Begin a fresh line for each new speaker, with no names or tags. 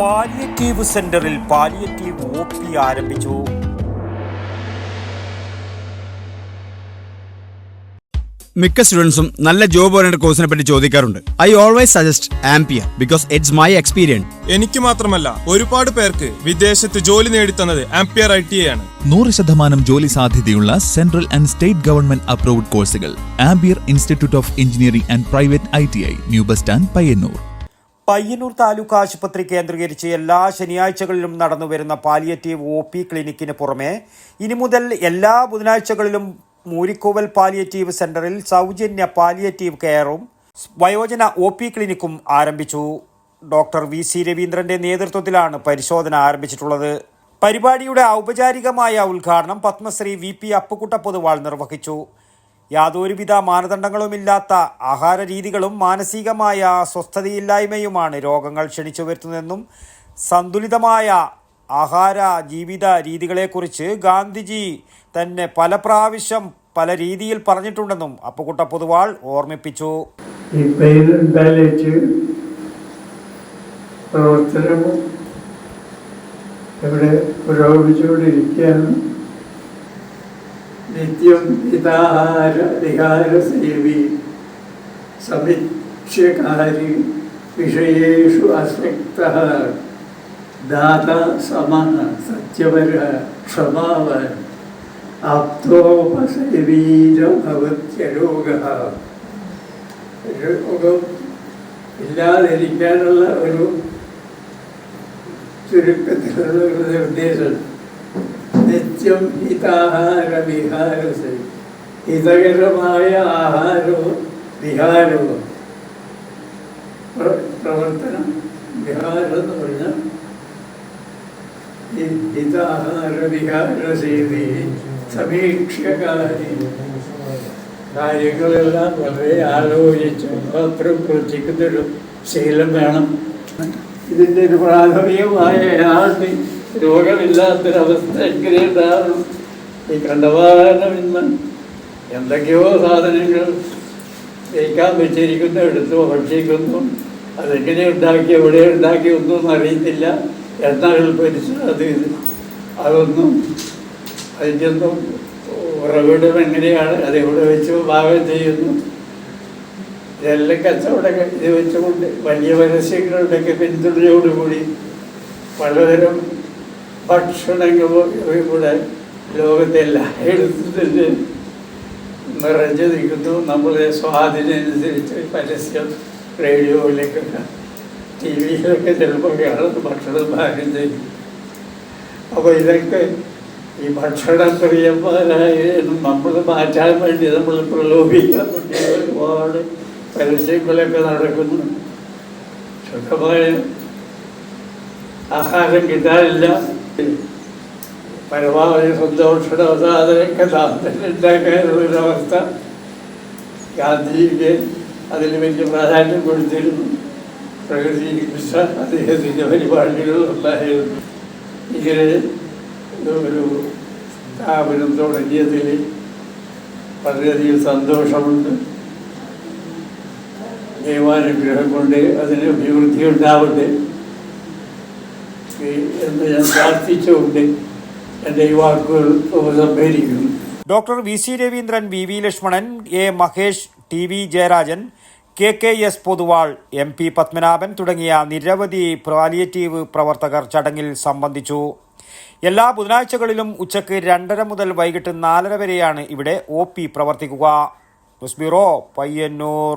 Palliative സെന്ററിൽ palliative O P ആരംഭിച്ചു.
മിക്ക സ്റ്റുഡൻസും നല്ല ജോബ് ഓറിയന്റഡ് കോഴ്സിനെ പറ്റി ചോദിക്കാറുണ്ട്. I always suggest Ampere because it's my experience
എനിക്ക് മാത്രമല്ല ഒരുപാട് പേർക്ക് വിദേശത്ത് ജോലി നേടിത്തന്നത് ആംപിയർ ഐ ടി ആണ്.
നൂറ് ശതമാനം ജോലി സാധ്യതയുള്ള central and state government approved കോഴ്സുകൾ Ampere institute of engineering and private I T I new bus stand Payyanur
Payyanur taluk ആശുപത്രി കേന്ദ്രീകരിച്ച് എല്ലാ ശനിയാഴ്ചകളിലും നടന്നുവരുന്ന പാലിയേറ്റീവ് ഒ പി ക്ലിനിക്കിന് പുറമെ ഇനി മുതൽ എല്ലാ ബുധനാഴ്ചകളിലും മൂരിക്കോവൽ പാലിയേറ്റീവ് സെന്ററിൽ സൗജന്യ പാലിയേറ്റീവ് കെയറും വയോജന ഒ പി ക്ലിനിക്കും ആരംഭിച്ചു. ഡോക്ടർ വി സി രവീന്ദ്രന്റെ നേതൃത്വത്തിലാണ് പരിശോധന ആരംഭിച്ചിട്ടുള്ളത്. പരിപാടിയുടെ ഔപചാരികമായ ഉദ്ഘാടനം പത്മശ്രീ വി പി അപ്പുക്കുട്ട പൊതുവാൾ നിർവഹിച്ചു. യാതൊരുവിധ മാനദണ്ഡങ്ങളുമില്ലാത്ത ആഹാര രീതികളും മാനസികമായ സ്വസ്ഥതയില്ലായ്മയുമാണ് രോഗങ്ങൾ ക്ഷണിച്ചു വരുത്തുന്നതെന്നും സന്തുലിതമായ ആഹാര ജീവിത രീതികളെക്കുറിച്ച് ഗാന്ധിജി തന്നെ പല പ്രാവശ്യം പല രീതിയിൽ പറഞ്ഞിട്ടുണ്ടെന്നും അപ്പുകുട്ട പൊതുവാൾ ഓർമ്മിപ്പിച്ചു.
ഈ പെയിൻ പാലേറ്റ് പ്രവർത്തനം ഇവിടെ പുരോഗമിച്ചുകൊണ്ടിരിക്കുകയാണ്. നിത്യം ഹിതാഹാര വിഹാരസേവി സമീക്ഷ്യകാരി വിഷയേഷു അസക്ത ദാത സമ സത്യപര ക്ഷമാവൻ ആപ്തോപസേവീരഭവത്യരോഗ രോഗം ഇല്ലാതിരിക്കാനുള്ള ഒരു ചുരുക്കത്തിലുള്ള ഒരു നിർദ്ദേശം. നിത്യം ഹിതാഹാര വിഹാരസ ഹിതകരമായ ആഹാരവും വിഹാരവും. പ്ര- പ്രവർത്തനം വിഹാരം എന്ന് പറഞ്ഞാൽ ഈ ഹിതാഹാര വിഹാരസേവി സമീക്ഷകാരി. കാര്യങ്ങളെല്ലാം വളരെ ആലോചിച്ച് മാത്രം പ്രവർത്തിക്കുന്നൊരു ശീലം വേണം. ഇതിന്റെ ഒരു പ്രാഥമികമായ യാതൊരു രോഗമില്ലാത്തൊരവസ്ഥ എങ്ങനെ ഈ കണ്ടവാനം ഇന്ന് എന്തൊക്കെയോ സാധനങ്ങൾ കഴിക്കാൻ വെച്ചിരിക്കുന്നു എടുത്തു ഭക്ഷിക്കുന്നു. അതെങ്ങനെ ഉണ്ടാക്കി എവിടെ ഉണ്ടാക്കി ഒന്നും അറിയത്തില്ല. എന്നാൽ പരിച്ചു അത് ഇത് അതൊന്നും അതിന്റെ ഒന്നും ഉറവിടം എങ്ങനെയാണ്? അതെവിടെ വെച്ച് പാകം ചെയ്യുന്നു? ഇതെല്ലാം കച്ചവടമൊക്കെ ഇത് വെച്ചുകൊണ്ട് വലിയ പരസ്യങ്ങളുടെയൊക്കെ പിന്തുണയോടുകൂടി പലതരം ഭക്ഷണങ്ങൾ കൂടെ ലോകത്തെല്ലാം തന്നെ നിറഞ്ഞു നിൽക്കുന്നു. നമ്മളെ സ്വാധീനമനുസരിച്ച് പരസ്യം റേഡിയോയിലേക്കൊക്കെ ടി വിയിലൊക്കെ ചിലപ്പോൾ കാണുന്ന ഭക്ഷണം പാകം ചെയ്യും. അപ്പോൾ ഇതൊക്കെ ഈ ഭക്ഷണ പ്രിയന്മാരായ നമ്മൾ മാറ്റാൻ വേണ്ടി നമ്മൾ പ്രലോഭിക്കാൻ വേണ്ടി ഒരുപാട് പരസ്യങ്ങളൊക്കെ നടക്കുന്നു ശുദ്ധമായ ആഹാരം കിട്ടാനില്ല പരമാവധി സന്തോഷയുടെ സാധനമൊക്കെ ഉണ്ടാക്കാനുള്ളൊരവസ്ഥ ഗാന്ധിജിക്ക് അതിന് വലിയ പ്രാധാന്യം കൊടുത്തിരുന്നു പ്രകൃതി ചികിത്സ അദ്ദേഹത്തിന്റെ പരിപാടികളുണ്ടായിരുന്നു ഇങ്ങനെ ഒരു സ്ഥാപനം തുടങ്ങിയതിൽ വളരെയധികം സന്തോഷമുണ്ട് ദൈവാനുഗ്രഹം കൊണ്ട് അതിന് അഭിവൃദ്ധി ഉണ്ടാവട്ടെ. എന്ന് ഞാൻ പ്രാർത്ഥിച്ചുകൊണ്ട് എന്റെ ഈ വാക്കുകൾ ഉപസംഹരിക്കുന്നു.
Doctor V C Raveendran V V Lakshmanan A Mahesh T V Jayarajan K K S Poduval M P Padmanabhan തുടങ്ങിയ നിരവധി പ്രാലിയേറ്റീവ് പ്രവർത്തകർ ചടങ്ങിൽ സംബന്ധിച്ചു. എല്ലാ ബുധനാഴ്ചകളിലും ഉച്ചയ്ക്ക് രണ്ടര മുതൽ വൈകിട്ട് നാലര വരെയാണ് ഇവിടെ ഒ പി പ്രവർത്തിക്കുക. News bureau Payyanur.